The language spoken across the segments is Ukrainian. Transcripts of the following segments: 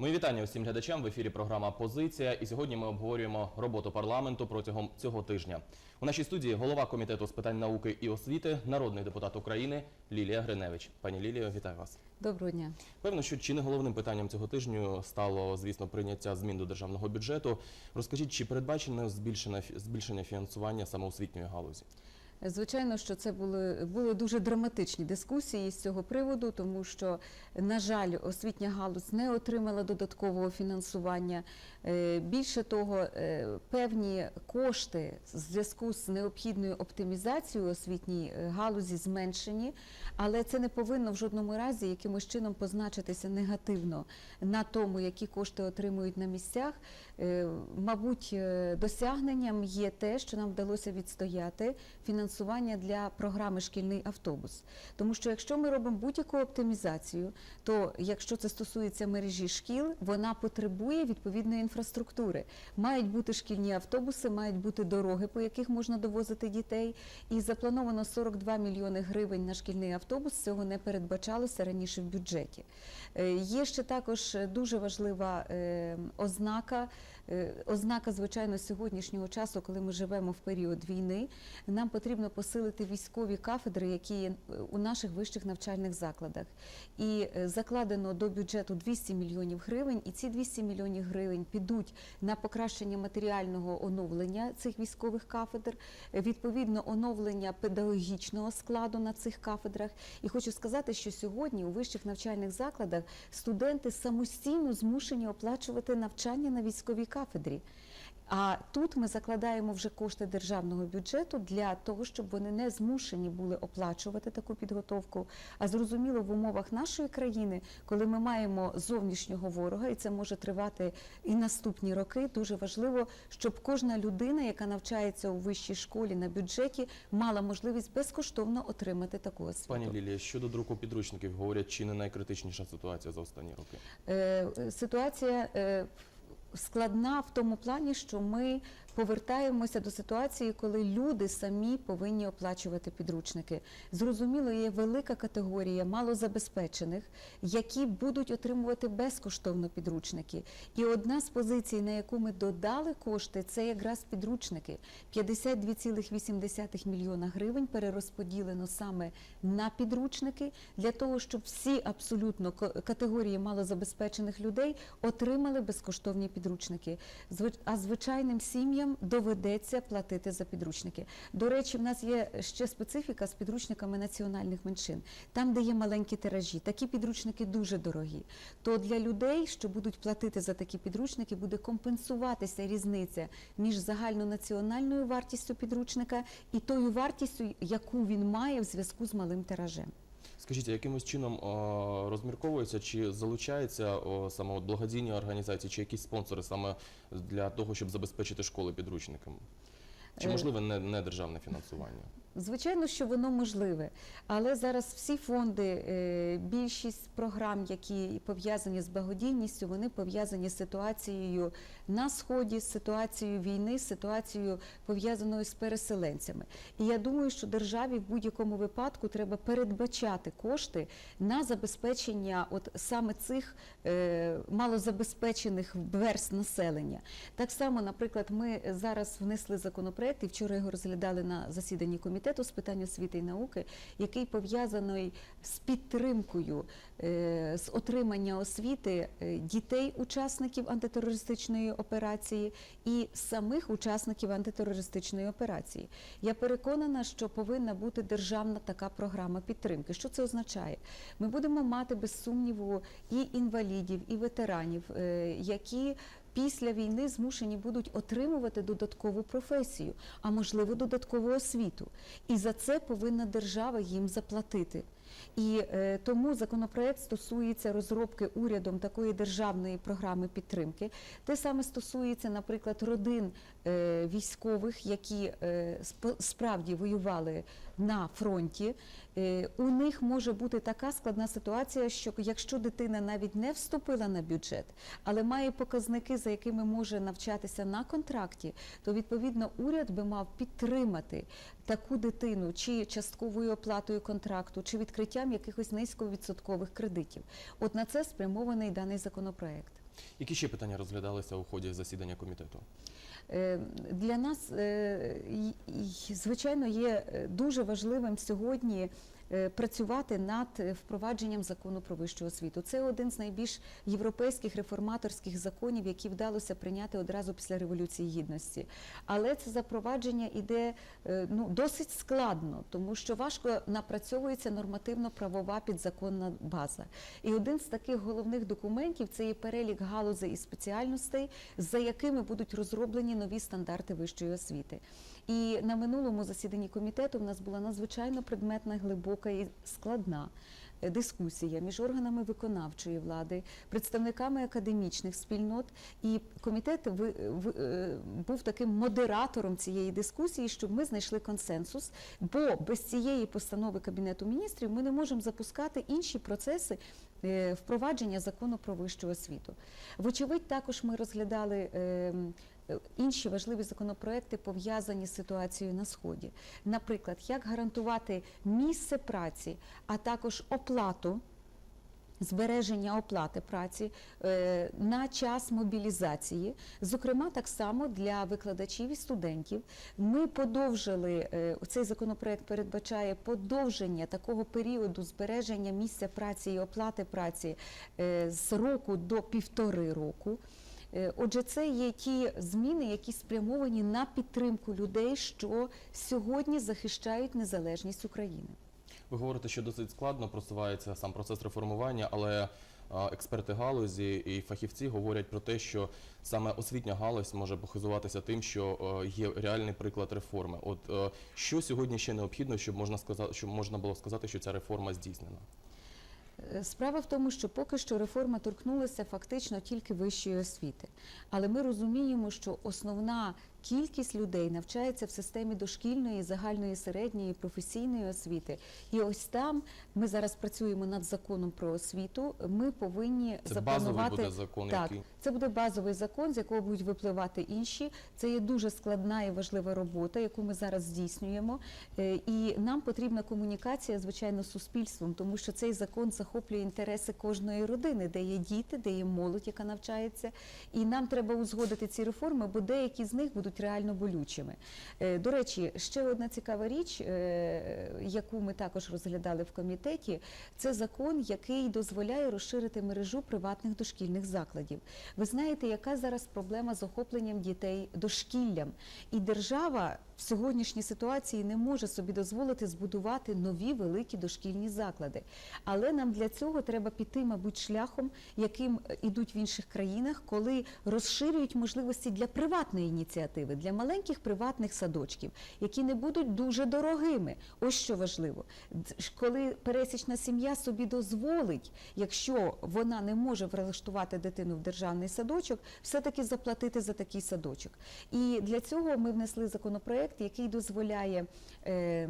Мої вітання усім глядачам в ефірі програма Позиція. І сьогодні ми обговорюємо роботу парламенту протягом цього тижня. У нашій студії голова комітету з питань науки і освіти, народний депутат України Лілія Гриневич. Пані Ліліо, вітаю вас. Доброго дня. Певно, що чи не головним питанням цього тижню стало, звісно, прийняття змін до державного бюджету. Розкажіть, чи передбачено збільшення збільшення фінансування самоосвітньої галузі? Звичайно, що це були, були дуже драматичні дискусії з цього приводу, тому що, на жаль, освітня галузь не отримала додаткового фінансування. Е, Більше того, е, певні кошти в зв'язку з необхідною оптимізацією освітньої е, галузі зменшені, але це не повинно в жодному разі якимось чином позначитися негативно на тому, які кошти отримують на місцях. Мабуть, досягненням є те, що нам вдалося відстояти фінансування для програми Шкільний автобус. Тому що якщо ми робимо будь-яку оптимізацію, то якщо це стосується мережі шкіл, вона потребує відповідної інфраструктури. Мають бути шкільні автобуси, мають бути дороги, по яких можна довозити дітей. І заплановано 42 мільйони гривень на шкільний автобус. Цього не передбачалося раніше в бюджеті. Е, Є ще також дуже важлива е, ознака, ознака, звичайно, сьогоднішнього часу, коли ми живемо в період війни. Нам потрібно посилити військові кафедри, які є е, у наших вищих навчальних закладах. І е, закладено до бюджету 200 мільйонів гривень, і ці 200 мільйонів гривень підуть на покращення матеріального оновлення цих військових кафедр, е, відповідно оновлення педагогічного складу на цих кафедрах. І хочу сказати, що сьогодні у вищих навчальних закладах студенти самостійно змушені оплачувати навчання на військовій кафедрі. А тут ми закладаємо вже кошти державного бюджету для того, щоб вони не змушені були оплачувати таку підготовку. А зрозуміло, в умовах нашої країни, коли ми маємо зовнішнього ворога, і це може тривати і наступні роки, дуже важливо, щоб кожна людина, яка навчається у вищій школі на бюджеті, мала можливість безкоштовно отримати таку освіту. Пані Лілія, щодо друку підручників, говорять, чи не найкритичніша ситуація за останні роки? Е, Ситуація е, складна в тому плані, що ми повертаємося до ситуації, коли люди самі повинні оплачувати підручники. Зрозуміло, є велика категорія малозабезпечених, які будуть отримувати безкоштовно підручники. І одна з позицій, на яку ми додали кошти, це якраз підручники. 52,8 мільйона гривень перерозподілено саме на підручники для того, щоб всі абсолютно категорії малозабезпечених людей отримали безкоштовні підручники. А звичайним сім'ям доведеться платити за підручники. До речі, в нас є ще специфіка з підручниками національних меншин. Там, де є маленькі тиражі, такі підручники дуже дорогі. То для людей, що будуть платити за такі підручники, буде компенсуватися різниця між загальнонаціональною вартістю підручника і тою вартістю, яку він має в зв'язку з малим тиражем. Скажіть, а якимось чином розмірковується чи залучаються саме от благодійні організації, чи якісь спонсори саме для того, щоб забезпечити школи підручниками? Чи Е, можливе не, не державне фінансування? Звичайно, що воно можливе, але зараз всі фонди, е, більшість програм, які пов'язані з благодійністю, вони пов'язані з ситуацією на сході, з ситуацією війни, з ситуацією пов'язаною з переселенцями. І я думаю, що державі в будь-якому випадку треба передбачати кошти на забезпечення от саме цих е, малозабезпечених верст населення. Так само, наприклад, ми зараз внесли законопроект і вчора його розглядали на засіданні комітету з питань освіти і науки, який пов'язаний з підтримкою е, з отримання освіти е, дітей учасників антитерористичної операції і самих учасників антитерористичної операції. Я переконана, що повинна бути державна така програма підтримки. Що це означає? Ми будемо мати без сумніву і інвалідів, і ветеранів, е, які після війни змушені будуть отримувати додаткову професію, а можливо додаткову освіту. І за це повинна держава їм заплатити. І е, тому законопроект стосується розробки урядом такої державної програми підтримки. Те саме стосується, наприклад, родин е, військових, які е, справді воювали на фронті. У них може бути така складна ситуація, що якщо дитина навіть не вступила на бюджет, але має показники, за якими може навчатися на контракті, то відповідно уряд би мав підтримати таку дитину чи частковою оплатою контракту, чи відкриттям якихось низьковідсоткових кредитів. От на це спрямований даний законопроект. Які ще питання розглядалися у ході засідання комітету? Е, Для нас, е, звичайно, є е, дуже важливим сьогодні працювати над е, впровадженням закону про вищу освіту. Це один з найбільш європейських реформаторських законів, які вдалося прийняти одразу після революції гідності. Але це запровадження іде е, ну досить складно, тому що важко напрацьовується нормативно-правова підзаконна база. І один з таких головних документів це є перелік галузей і спеціальностей, за якими будуть розроблені нові стандарти вищої освіти. І на минулому засіданні комітету в нас була надзвичайно предметна, глибока і складна е, дискусія між органами виконавчої влади, представниками академічних спільнот. І комітет ви- е, був таким модератором цієї дискусії, щоб ми знайшли консенсус. Бо без цієї постанови Кабінету міністрів ми не можемо запускати інші процеси е, впровадження закону про вищу освіту. Вочевидь, також ми розглядали. Інші важливі законопроекти пов'язані з ситуацією на сході, наприклад, як гарантувати місце праці, а також оплату збереження оплати праці е, на час мобілізації, зокрема так само для викладачів і студентів. Ми подовжили е, цей законопроект передбачає подовження такого періоду збереження місця праці і оплати праці е, з року до півтори року. Е, Отже, це є ті зміни, які спрямовані на підтримку людей, що сьогодні захищають незалежність України. Ви говорите, що досить складно просувається сам процес реформування, але експерти галузі і фахівці говорять про те, що саме освітня галузь може похизуватися тим, що е, є реальний приклад реформи. От е, що сьогодні ще необхідно, щоб можна сказати, щоб можна було сказати, що ця реформа здійснена? Е, Справа в тому, що поки що реформа торкнулася фактично тільки вищої освіти. Але ми розуміємо, що основна кількість людей навчається в системі дошкільної, загальної середньої, професійної освіти. І ось там ми зараз працюємо над законом про освіту. Ми повинні Це базовий запланувати буде закон, так, який це буде базовий закон, з якого будуть випливати інші. Це є дуже складна і важлива робота, яку ми зараз здійснюємо. Е, І нам потрібна комунікація, звичайно, з суспільством, тому що цей закон захоплює інтереси кожної родини, де є діти, де є молодь, яка навчається. І нам треба узгодити ці реформи, бо деякі з них будуть реально болючими. Е, До речі, ще одна цікава річ, е, яку ми також розглядали в комітеті, це закон, який дозволяє розширити мережу приватних дошкільних закладів. Ви знаєте, яка зараз проблема з охопленням дітей дошкіллям? І держава в сьогоднішній ситуації не може собі дозволити збудувати нові великі дошкільні заклади. Але нам цього треба піти, мабуть, шляхом, яким е, ідуть в інших країнах, коли розширюють можливості для приватної ініціативи, для маленьких приватних садочків, які не будуть дуже дорогими. Ось що важливо. Коли пересічна сім'я собі дозволить, якщо вона не може влаштувати дитину в державний садочок, все-таки заплатити за такий садочок. І для цього ми внесли законопроект, який дозволяє. Е,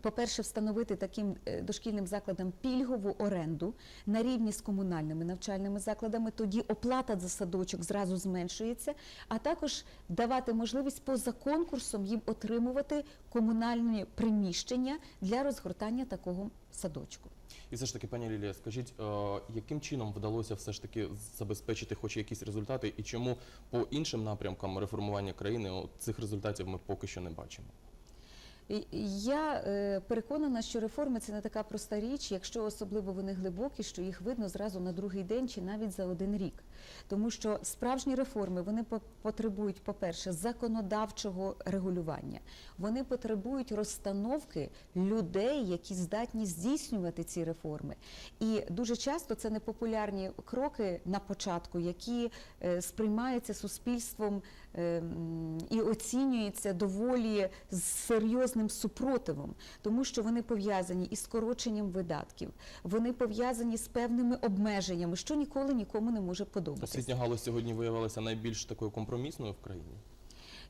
по-перше, встановити таким е, дошкільним закладам пільгову оренду на рівні з комунальними навчальними закладами. Тоді оплата за садочок зразу зменшується, а також давати можливість поза конкурсом їм отримувати комунальні приміщення для розгортання такого садочку. І все ж таки, пані Лілія, скажіть, е, яким чином вдалося все ж таки забезпечити хоч якісь результати, і чому по іншим напрямкам реформування країни цих результатів ми поки що не бачимо? Я е, переконана, що реформи це не така проста річ, якщо особливо вони глибокі, що їх видно зразу на другий день чи навіть за один рік. Тому що справжні реформи вони потребують, по-перше, законодавчого регулювання. Вони потребують розстановки людей, які здатні здійснювати ці реформи. І дуже часто це непопулярні кроки на початку, які е, сприймаються суспільством е, і оцінюються доволі з серйозним супротивом, тому що вони пов'язані із скороченням видатків, вони пов'язані з певними обмеженнями, що ніколи нікому не може подобатися. Освітня галузь сьогодні виявилася найбільш такою компромісною в країні.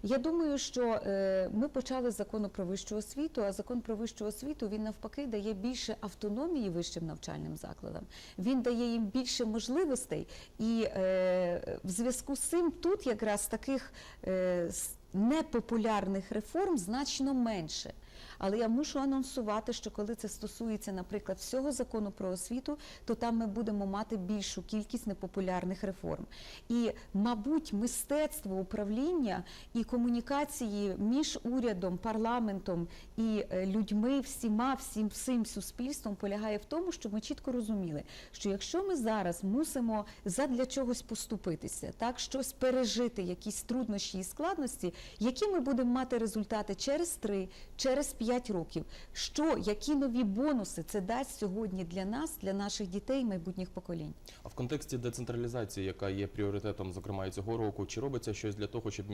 Я думаю, що е, ми почали з закону про вищу освіту, а закон про вищу освіту він навпаки дає більше автономії вищим навчальним закладам. Він дає їм більше можливостей, і е, в зв'язку з цим тут якраз таких е, непопулярних реформ значно менше. Але я мушу анонсувати, що коли це стосується, наприклад, всього закону про освіту, то там ми будемо мати більшу кількість непопулярних реформ. І, мабуть, мистецтво управління і комунікації між урядом, парламентом і е, людьми, всіма, всім всім суспільством полягає в тому, щоб ми чітко розуміли, що якщо ми зараз мусимо задля чогось поступитися, так щось пережити, якісь труднощі і складності, які ми будемо мати результати через 3, через 5 років, що які нові бонуси це дасть сьогодні для нас, для наших дітей, майбутніх поколінь. А в контексті децентралізації, яка є пріоритетом, зокрема і цього року, чи робиться щось для того, щоб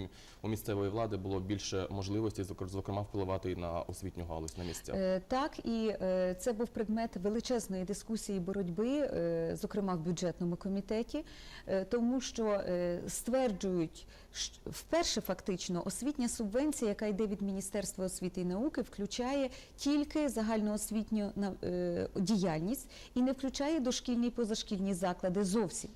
у місцевої влади було більше можливостей, зокр- зокрема, впливати і на освітню галузь на місцях? Е, Так, і е, це був предмет величезної дискусії боротьби, е, зокрема в бюджетному комітеті, е, тому що е, стверджують, щ- вперше фактично освітня субвенція, яка йде від Міністерства освіти і науки, включає тільки загальноосвітню е, діяльність і не включає дошкільні і позашкільні заклади зовсім.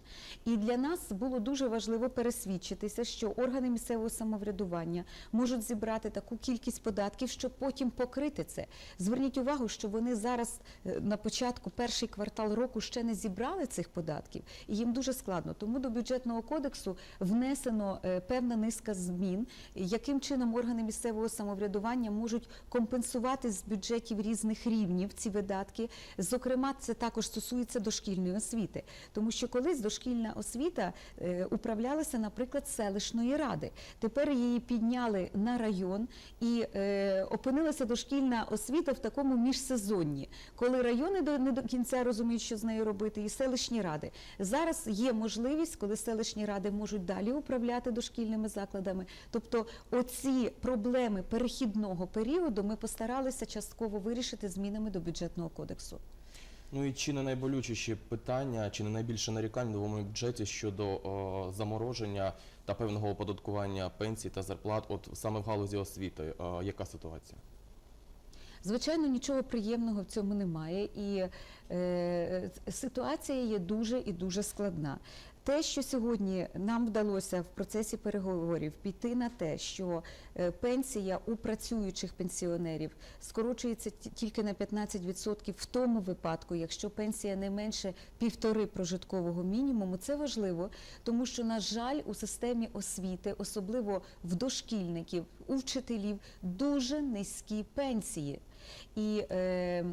І для нас було дуже важливо пересвідчитися, що органи місцевого самоврядування можуть зібрати таку кількість податків, щоб потім покрити це. Зверніть увагу, що вони зараз е, на початку перший квартал року ще не зібрали цих податків, і їм дуже складно. Тому до бюджетного кодексу внесено е, певна низка змін, яким чином органи місцевого самоврядування можуть компенсувати з бюджетів різних рівнів ці видатки. Зокрема, це також стосується дошкільної освіти, тому що колись дошкільна освіта е, управлялася, наприклад, селищної ради. Тепер її підняли на район і е, опинилася дошкільна освіта в такому міжсезонні, коли райони не до кінця розуміють, що з нею робити, і селищні ради. Зараз є можливість, коли селищні ради можуть далі управляти дошкільними закладами. Тобто, оці проблеми перехідного періоду ми постаралися частково вирішити змінами до бюджетного кодексу. Ну і чи не найболючіші питання, чи не найбільше нарікань в новому бюджеті щодо о, замороження та певного оподаткування пенсій та зарплат, от саме в галузі освіти, Е, яка ситуація? Звичайно, нічого приємного в цьому немає, і е, ситуація є дуже і дуже складна. Те, що сьогодні нам вдалося в процесі переговорів піти на те, що е, пенсія у працюючих пенсіонерів скорочується ті- тільки на 15% в тому випадку, якщо пенсія не менше півтори прожиткового мінімуму, це важливо, тому що, на жаль, у системі освіти, особливо в дошкільників, у вчителів, дуже низькі пенсії. І е,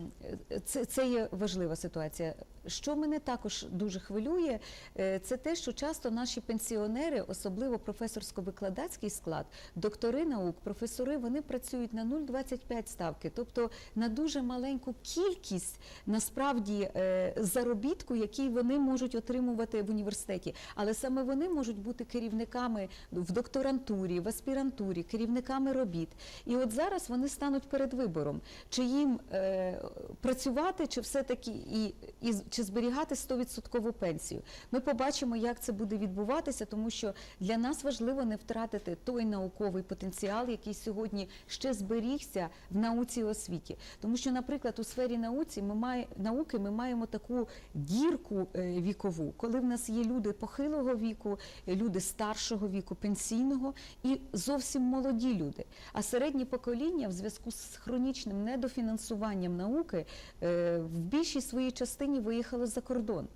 це, це є важлива ситуація. Що мене також дуже хвилює, е, це те, що часто наші пенсіонери, особливо професорсько-викладацький склад, доктори наук, професори, вони працюють на 0,25 ставки, тобто на дуже маленьку кількість насправді е, заробітку, який вони можуть отримувати в університеті. Але саме вони можуть бути керівниками в докторантурі, в аспірантурі, керівниками робіт. І от зараз вони стануть перед вибором, чи їм е, працювати, чи все-таки і, і з- чи зберігати 100% пенсію. Ми побачимо, як це буде відбуватися, тому що для нас важливо не втратити той науковий потенціал, який сьогодні ще зберігся в науці і освіті. Тому що, наприклад, у сфері науці ми має, науки ми маємо таку дірку е, вікову, коли в нас є люди похилого віку, люди старшого віку, пенсійного і зовсім молоді люди. А середнє покоління в зв'язку з хронічним недофінансуванням науки е, в більшій своїй частині виїхало за кордон.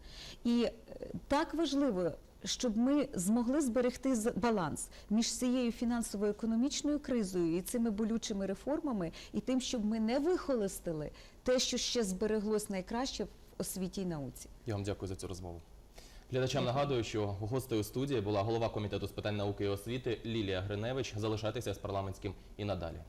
І е, так важливо. Щоб ми змогли зберегти баланс між цією фінансово-економічною кризою і цими болючими реформами, і тим, щоб ми не вихолостили те, що ще збереглось найкраще в освіті й науці. Я вам дякую за цю розмову. Глядачам нагадую, що гостею студії була голова комітету з питань науки і освіти Лілія Гриневич. Залишайтеся з парламентським і надалі.